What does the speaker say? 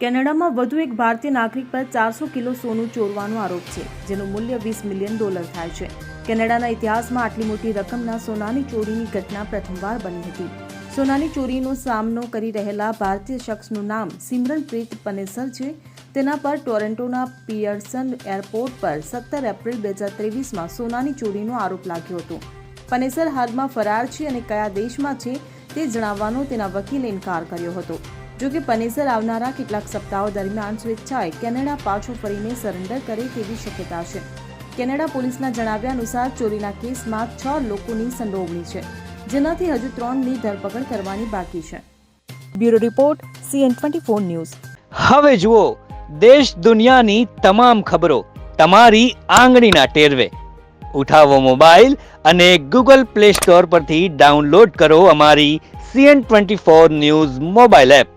કેનેડામાં વધુ એક ભારતીય નાગરિક પર ચારસો કિલો સોનું ચોરવાનો આરોપ છે, જેનું મૂલ્ય વીસ મિલિયન ડોલર થાય છે. કેનેડાના ઇતિહાસમાં આટલી મોટી રકમના સોનાની ચોરીની ઘટના પ્રથમવાર બની હતી. સોનાની ચોરીનો સામનો કરી રહેલા ભારતીય શખ્સનું નામ સિમરનપ્રીત પનેસર છે. તેના પર ટોરેન્ટોના પિયર્સન એરપોર્ટ પર સત્તર એપ્રિલ બે હજાર ત્રેવીસમાં સોનાની ચોરીનો આરોપ લાગ્યો હતો. પનેસર હાલમાં ફરાર છે અને કયા દેશમાં છે તે જણાવવાનો તેના વકીલે ઇનકાર કર્યો હતો. જો કે પનેસર આવનારા કેટલાક સપ્તાહો દરમિયાન સ્વેચ્છાએ કેનેડા પાછો ફરીને સરેન્ડર કરે તેવી શક્યતા છે. કેનેડા પોલીસના જણાવ્યા અનુસાર ચોરીના કેસમાં છ લોકોની સંડોવણી છે જેનાથી હજુ ત્રણની ધરપકડ કરવાની બાકી છે. Bureau report CN twenty four news. હવે જુઓ દેશ દુનિયાની તમામ ખબરો તમારી આંગળીના ટેરવે. ઉઠાવો મોબાઈલ અને ગૂગલ પ્લે સ્ટોર પરથી ડાઉનલોડ કરો અમારી CN twenty four news mobile app.